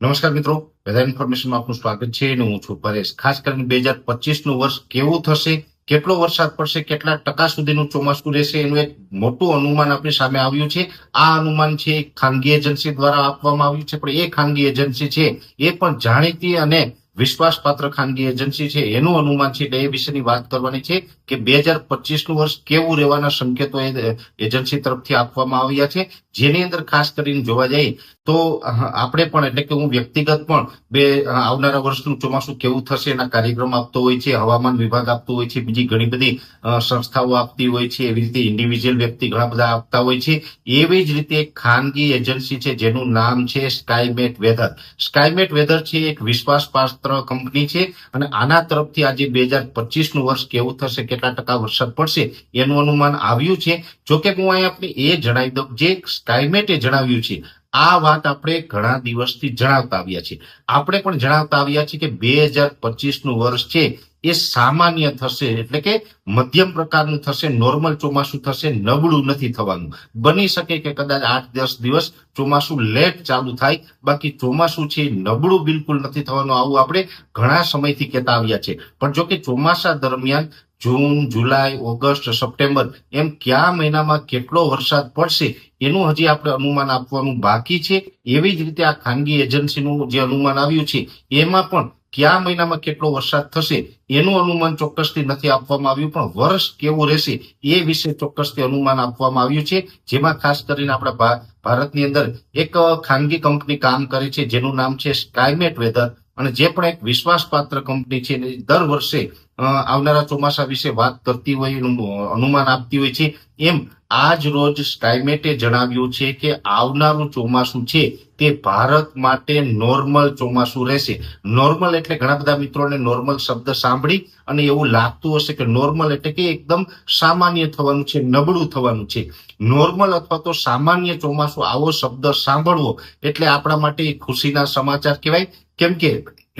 નમસ્કાર મિત્રો, વેધર ઇન્ફોર્મેશનમાં આપનું સ્વાગત છે અને હું છું પરેશ. ખાસ કરીને બે હજાર પચીસનું વર્ષ કેવું થશે, કેટલો વરસાદ પડશે, કેટલા ટકા સુધીનું ચોમાસું રહેશે, એનું એક મોટું અનુમાન આપણી સામે આવ્યું છે. આ અનુમાન છે ખાનગી એજન્સી દ્વારા આપવામાં આવ્યું છે, પણ એ ખાનગી એજન્સી છે એ પણ જાણીતી અને વિશ્વાસપાત્ર ખાનગી એજન્સી છે, એનું અનુમાન છે એ વિશેની વાત કરવાની છે કે બે હજાર પચીસનું વર્ષ કેવું રહેવાના સંકેતો એજન્સી તરફથી આપવામાં આવ્યા છે. જેની અંદર ખાસ કરીને જોવા જઈએ તો આપણે પણ એટલે કે હું વ્યક્તિગત પણ બે આવનારા વર્ષનું ચોમાસું કેવું થશે એના કાર્યક્રમ આપતો હોય છે, હવામાન વિભાગ આપતો હોય છે, બીજી ઘણી બધી સંસ્થાઓ આપતી હોય છે, એવી રીતે ઇન્ડિવિજ્યુઅલ વ્યક્તિ ઘણા બધા આપતા હોય છે. એવી જ રીતે એક ખાનગી એજન્સી છે, જેનું નામ છે સ્કાયમેટ વેધર સ્કાયમેટ વેધર છે એક વિશ્વાસપાત્ર કંપની છે અને આના તરફથી આજે બે હજાર પચીસનું વર્ષ કેવું થશે, કેટલા ટકા વરસાદ પડશે, એનું અનુમાન આવ્યું છે. જોકે હું અહીં આપણે એ જણાવી દઉં, જે ક્લાઇમેટે જણાવ્યું છે, આ વાત આપણે ઘણા દિવસથી જણાવતા આવ્યા છીએ. આપણે પણ જણાવતા આવ્યા છીએ કે બે હજાર પચીસનું વર્ષ છે એ સામાન્ય થશે એટલે કે મધ્યમ પ્રકારનું થશે, નોર્મલ ચોમાસું થશે, નબળું નથી થવાનું. બની શકે કે કદાચ આઠ દસ દિવસ ચોમાસું લેટ ચાલુ થાય, બાકી ચોમાસું છે નબળું બિલકુલ નથી થવાનું. આવું આપણે ઘણા સમયથી કહેતા આવ્યા છે. પણ જો કે ચોમાસા દરમિયાન જૂન, જુલાઈ, ઓગસ્ટ, સપ્ટેમ્બર એમ કયા મહિનામાં કેટલો વરસાદ પડશે એનું હજી આપણે અનુમાન આપવાનું બાકી છે. એવી જ રીતે આ ખાનગી એજન્સીનું જે અનુમાન આવ્યું છે, એમાં પણ કયા મહિનામાં કેટલો વરસાદ થશે એનું અનુમાન ચોક્કસથી નથી આપવામાં આવ્યું, પણ વર્ષ કેવું રહેશે એ વિશે ચોક્કસથી અનુમાન આપવામાં આવ્યું છે. જેમાં ખાસ કરીને આપણા ભારતની અંદર એક ખાનગી કંપની કામ કરે છે, જેનું નામ છે સ્કાયમેટ વેધર અને જે પણ એક વિશ્વાસપાત્ર કંપની છે દર વર્ષે આવનારા ચોમાસા વિશે વાત કરતી હોય અનુમાન આપતી હોય છે. એમ આજ રોજ સ્ટાઇમેટે જણાવ્યું છે કે આવનારું ચોમાસું છે તે ભારત માટે નોર્મલ ચોમાસું રહેશે. નોર્મલ એટલે ઘણા બધા મિત્રોને નોર્મલ શબ્દ સાંભળી અને એવું લાગતું હશે કે નોર્મલ એટલે કે એકદમ સામાન્ય થવાનું છે, નબળું થવાનું છે. નોર્મલ અથવા તો સામાન્ય ચોમાસું આવો શબ્દ સાંભળવો એટલે આપણા માટે ખુશીના સમાચાર કહેવાય. કેમ કે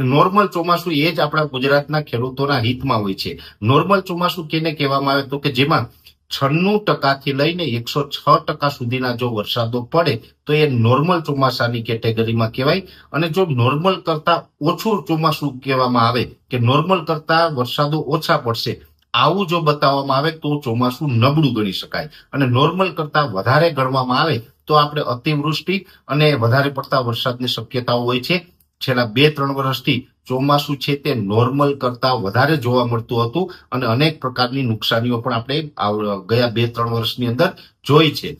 નોર્મલ ચોમાસું એ જ આપણા ગુજરાતના ખેડૂતોના હિતમાં હોય છે. નોર્મલ ચોમાસું કેને કહેવામાં આવે તો કે જેમાં છન્નું ટકાથી લઈને એકસો છ ટકા સુધીના જો વરસાદો પડે તો એ નોર્મલ ચોમાસાની કેટેગરીમાં કહેવાય. અને જો નોર્મલ કરતા ઓછું ચોમાસું કહેવામાં આવે કે નોર્મલ કરતા વરસાદો ઓછા પડશે, આવું જો બતાવવામાં આવે તો ચોમાસું નબળું ગણી શકાય. અને નોર્મલ કરતા વધારે ગણવામાં આવે તો આપણે અતિવૃષ્ટિ અને વધારે પડતા વરસાદની શક્યતાઓ હોય છે. છેલ્લા બે, ત્રણ વર્ષથી ચોમાસું છે તે નોર્મલ કરતા વધારે જોવા મળતું હતું અને અનેક પ્રકારની નુકસાનીઓ પણ આપણે ગયા બે, ત્રણ વર્ષની અંદર જોઈ છે.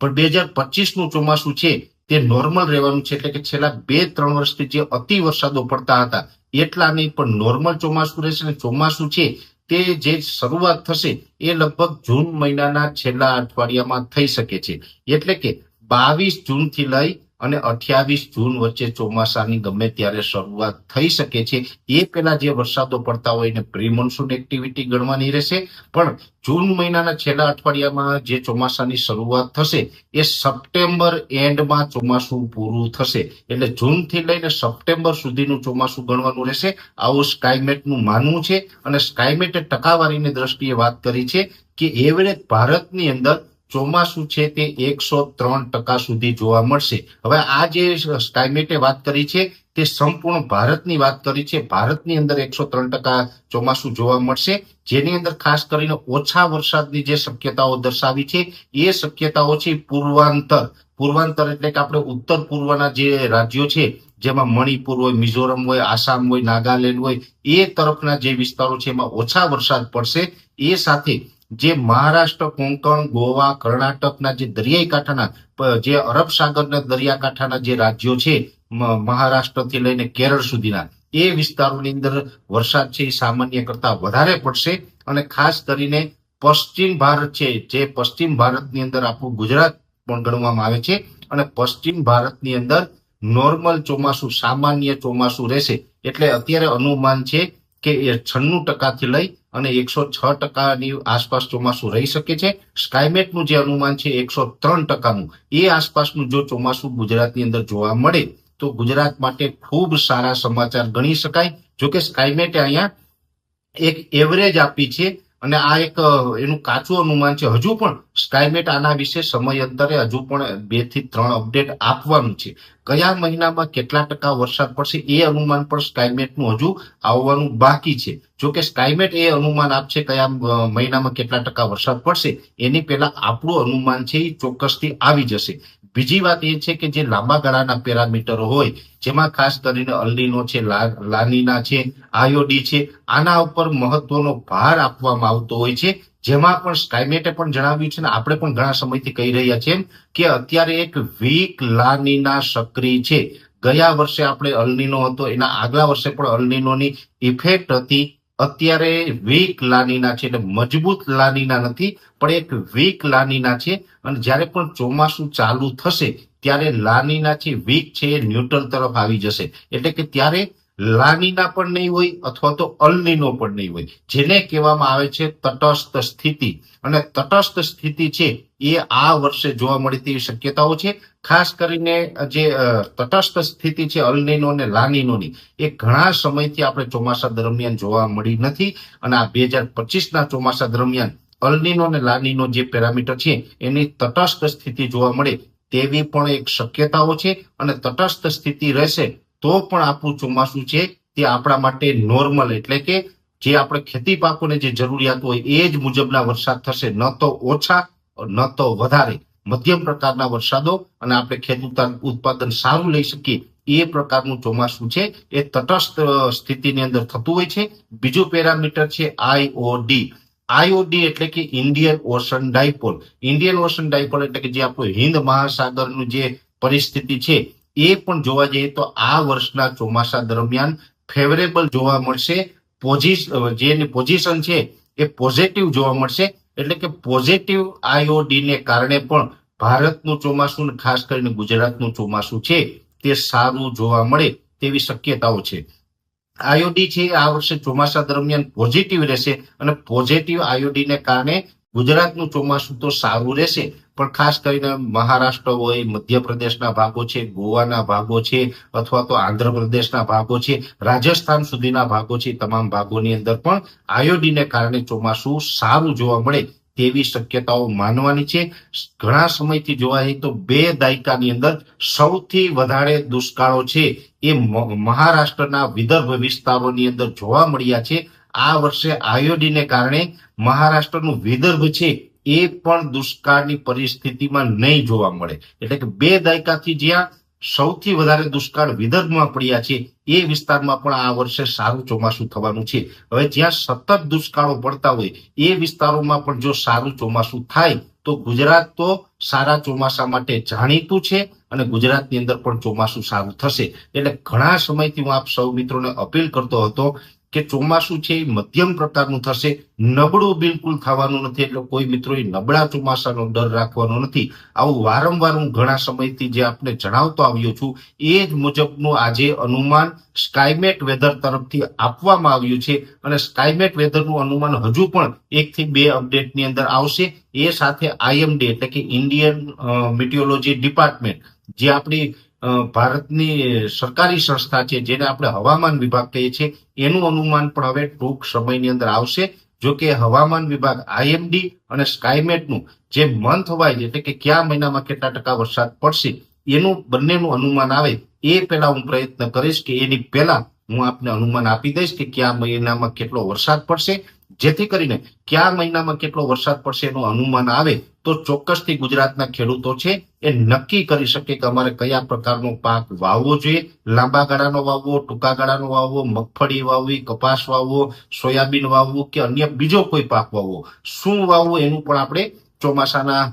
પણ બે હજાર પચીસનું ચોમાસું છે તે નોર્મલ રહેવાનું છે એટલે કે છેલ્લા બે, ત્રણ વર્ષથી જે અતિ વરસાદો પડતા હતા એટલા નહીં પણ નોર્મલ ચોમાસું રહેશે અને ચોમાસું છે તે જે શરૂઆત થશે એ લગભગ જૂન મહિનાના છેલ્લા અઠવાડિયામાં થઈ શકે છે. એટલે કે બાવીસ જૂનથી લઈ અને અઠ્યાવીસ જૂન વચ્ચે ચોમાસાની ગમે ત્યારે શરૂઆત થઈ શકે છે. એ પહેલા જે વરસાદો પડતા હોય એને પ્રી મોન્સૂન એક્ટિવિટી ગણવાની રહેશે. પણ જૂન મહિનાના છેલ્લા અઠવાડિયામાં જે ચોમાસાની શરૂઆત થશે, એ સપ્ટેમ્બર એન્ડમાં ચોમાસું પૂરું થશે. એટલે જૂનથી લઈને સપ્ટેમ્બર સુધીનું ચોમાસું ગણવાનું રહેશે. આવું સ્કાયમેટનું માનવું છે. અને સ્કાયમેટે ટકાવારીની દ્રષ્ટિએ વાત કરી છે કે એવરેજ ભારતની અંદર ચોમાસું છે તે એકસો ત્રણ ટકા સુધી જોવા મળશે. હવે આ જે ક્લાઇમેટે વાત કરી છે, તે સંપૂર્ણ ભારતની વાત કરી છે. ભારતની અંદર એકસો ત્રણ ટકા ચોમાસું જોવા મળશે. જેની અંદર ખાસ કરીને ઓછા વરસાદની જે શક્યતાઓ દર્શાવી છે, એ શક્યતાઓ છે પૂર્વાંતર. પૂર્વાંતર એટલે કે આપણે ઉત્તર પૂર્વના જે રાજ્યો છે, જેમાં મણિપુર હોય, મિઝોરમ હોય, આસામ હોય, નાગાલેન્ડ હોય, એ તરફના જે વિસ્તારો છે એમાં ઓછા વરસાદ પડશે. એ સાથે જે મહારાષ્ટ્ર, કોંકણ, ગોવા, કર્ણાટકના જે દરિયાઈ કાંઠાના જે અરબ સાગરના દરિયાકાંઠાના જે રાજ્યો છે મહારાષ્ટ્રથી લઈને કેરળ સુધીના, એ વિસ્તારોની અંદર વરસાદ છે એ સામાન્ય કરતા વધારે પડશે અને ખાસ કરીને પશ્ચિમ ભારત છે, જે પશ્ચિમ ભારતની અંદર આપણું ગુજરાત પણ ગણવામાં આવે છે અને પશ્ચિમ ભારતની અંદર નોર્મલ ચોમાસું, સામાન્ય ચોમાસું રહેશે. એટલે અત્યારે અનુમાન છે કે એ છન્નું ટકાથી લઈ અને એકસો છ ટકાની આસપાસ ચોમાસું રહી શકે છે. સ્કાયમેટનું જે અનુમાન છે, એકસો ત્રણ ટકાનું. એ આસપાસનું જો ચોમાસું ગુજરાતની અંદર જોવા મળે, તો ગુજરાત માટે ખૂબ સારા સમાચાર ગણી શકાય. જો કે સ્કાયમેટે અહીંયા એક એવરેજ આપી છે. અને આ એક એનું કાચું અનુમાન છે. હજુ પણ સ્કાયમેટ આના વિશે સમયાંતરે હજુ પણ બેથી ત્રણ અપડેટ આપવાનું છે. કયા મહિનામાં કેટલા ટકા વરસાદ પડશે એ અનુમાન પણ સ્કાયમેટનું હજુ આવવાનું બાકી છે. જો કે સ્કાયમેટ એ અનુમાન આપશે કયા મહિનામાં કેટલા ટકા વરસાદ પડશે. એની પહેલા આપણું અનુમાન છે એ ચોક્કસથી આવી જશે. બીજી વાત એ છે કે જે લાંબા ગાળાના પેરામીટરો હોય, જેમાં ખાસ કરીને અલ્ડીનો છે લાનીના છે, આયોડી છે, આના ઉપર મહત્વનો ભાર આપવામાં આવતો હોય છે. જેમાં પણ સ્કાયમેટે પણ જણાવ્યું છે ને, આપણે પણ ઘણા સમયથી કહી રહ્યા છીએ કે અત્યારે એક વીક લાનીના સક્રિય છે. ગયા વર્ષે આપણે અલ્નીનો હતો, એના આગલા વર્ષે પણ અલ્નીનોની ઇફેક્ટ હતી. અત્યારે વીક લાનીના છે એટલે મજબૂત લાનીના નથી, પણ એક વીક લાનીના છે. અને જ્યારે પણ ચોમાસું ચાલુ થશે, ત્યારે લાનીના છે વીક છે એ ન્યુટ્રલ તરફ આવી જશે. એટલે કે ત્યારે લાનીના પણ નહીં હોય, અથવા તો અલનીનો પણ નહીં હોય. જેને કહેવામાં આવે છે તટસ્થ સ્થિતિ. અને તટસ્થ સ્થિતિ છે એ આ વર્ષે જોવા મળે તેવી શક્યતાઓ છે. ખાસ કરીને જે તટસ્થ સ્થિતિ છે અલનીનો અને લાનીનોની, એ ઘણા સમયથી આપણે ચોમાસા દરમિયાન જોવા મળી નથી અને આ બે હજાર પચીસના ચોમાસા દરમિયાન અલનીનો અને લાનીનો જે પેરામીટર છે એની તટસ્થ સ્થિતિ જોવા મળે તેવી પણ એક શક્યતાઓ છે અને તટસ્થ સ્થિતિ રહેશે તો પણ આપણું ચોમાસું છે તે આપણા માટે નોર્મલ એટલે કે જે આપણે ખેતી પાકોને જે જરૂરિયાત હોય એ જ મુજબના વરસાદ થશે, ન તો ઓછા ન તો વધારે મધ્યમ પ્રકારના વરસાદો અને આપણે ખેત ઉત્પાદન સારું લઈ શકીએ એ પ્રકારનું ચોમાસું છે. એ તટસ્થ સ્થિતિની અંદર થતું હોય છે. બીજું પેરામીટર છે આઈઓડી આઈઓડી એટલે કે Indian Ocean dipole. Indian Ocean dipole એટલે કે જે આપણું હિન્દ મહાસાગરનું જે પરિસ્થિતિ છે, એ પણ જોવા જઈએ તો આ વર્ષના ચોમાસા દરમિયાન ફેવરેબલ જોવા મળશે. પોઝિશન જેની પોઝિશન છે, એ પોઝિટિવ જોવા મળશે. એટલે કે પોઝિટિવ આયોડીને કારણે પણ ભારતનું ચોમાસું ખાસ કરીને ગુજરાતનું ચોમાસું છે, તે સારું જોવા મળે તેવી શક્યતાઓ છે. આયોડી છે, આ વર્ષે ચોમાસા દરમિયાન પોઝિટિવ રહેશે અને પોઝિટિવ આયોડીને કારણે ગુજરાતનું ચોમાસું તો સારું રહેશે. પણ ખાસ કરીને મહારાષ્ટ્ર હોય, મધ્યપ્રદેશના ભાગો છે, ગોવાના ભાગો છે, અથવા તો આંધ્રપ્રદેશના ભાગો છે, રાજસ્થાન સુધીના ભાગો છે, તમામ ભાગોની અંદર પણ આયોડીને કારણે ચોમાસું સારું જોવા મળે તેવી શક્યતાઓ માનવાની છે. ઘણા સમયથી જોવા જઈએ તો બે દાયકાની અંદર સૌથી વધારે દુષ્કાળો છે એ મહારાષ્ટ્રના વિદર્ભ વિસ્તારોની અંદર જોવા મળ્યા છે. આ વર્ષે આયોડીને કારણે મહારાષ્ટ્રનું વિદર્ભ છે એ પણ દુષ્કાળની પરિસ્થિતિમાં નહીં જોવા મળે. એટલે કે બે દાયકાથી જ્યાં સૌથી વધારે દુષ્કાળ વિદર્ભમાં પડ્યા છે, એ વિસ્તારમાં પણ આ વર્ષે સારું ચોમાસું થવાનું છે. હવે જ્યાં સતત દુષ્કાળો પડતા હોય, એ વિસ્તારોમાં પણ જો સારું ચોમાસું થાય, તો ગુજરાત તો સારા ચોમાસા માટે જાણીતું છે અને ગુજરાતની અંદર પણ ચોમાસું સારું થશે. એટલે ઘણા સમયથી હું આપ સૌ મિત્રોને અપીલ કરતો હતો કે ચોમાસું છે એ મધ્યમ પ્રકારનું થશે, નબળું બિલકુલ થવાનું નથી, એટલે કોઈ મિત્રોએ નબળા ચોમાસાનો ડર રાખવાનો નથી. આવું વારંવાર હું ઘણા સમયથી જે આપને જણાવતો આવ્યો છું, એ જ મુજબનું આજે અનુમાન સ્કાયમેટ વેધર તરફથી આપવામાં આવ્યું છે અને સ્કાયમેટ વેધરનું અનુમાન હજુ પણ એકથી બે અપડેટની અંદર આવશે. એ સાથે આઈએમડી એટલે કે ઇન્ડિયન મિટિયોલોજી ડિપાર્ટમેન્ટ, જે આપણી ભારતની સરકારી સંસ્થા છે, જેને આપણે હવામાન વિભાગ કહીએ છીએ, એનું અનુમાન પણ હવે ટૂંક સમયની અંદર આવશે. જો કે હવામાન વિભાગ આઈએમડી અને સ્કાયમેટનું જે મંથ વાઇઝ એટલે કે કયા મહિનામાં કેટલા ટકા વરસાદ પડશે, એનું બંનેનું અનુમાન આવે. એ પહેલા હું પ્રયત્ન કરીશ કે એની પહેલા હું આપને અનુમાન આપી દઈશ કે કયા મહિનામાં કેટલો વરસાદ પડશે. જેથી કરીને કયા મહિનામાં કેટલો વરસાદ પડશે એનું અનુમાન આવે, તો ચોક્કસથી ગુજરાતના ખેડૂતો છે એ નક્કી કરી શકે કે અમારે કયા પ્રકારનો પાક વાવવો જોઈએ. લાંબા ગાળાનો વાવવો, ટૂંકા ગાળાનો વાવવો, મગફળી વાવવી, કપાસ વાવવો, સોયાબીન વાવવું કે અન્ય બીજો કોઈ પાક વાવવો. શું વાવવું એનું પણ આપણે ચોમાસાના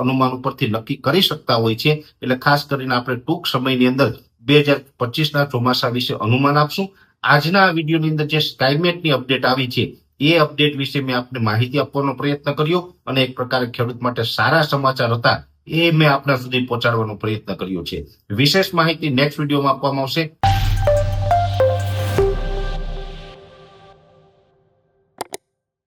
અનુમાન ઉપરથી નક્કી કરી શકતા હોય છે. એટલે ખાસ કરીને આપણે ટૂંક સમયની અંદર બે હજાર પચીસના ચોમાસા વિશે અનુમાન આપશું. આજના વિડીયોની અંદર જે ક્લાઇમેટની અપડેટ આવી છે એ અપડેટ વિશે મેં આપને માહિતી આપવાનો પ્રયત્ન કર્યો અને એક પ્રકારે ખેડૂત માટે સારા સમાચાર હતા એ મેં આપના સુધી પહોંચાડવાનો પ્રયત્ન કર્યો છે. વિશેષ માહિતી નેક્સ્ટ વિડીયોમાં આપવામાં આવશે.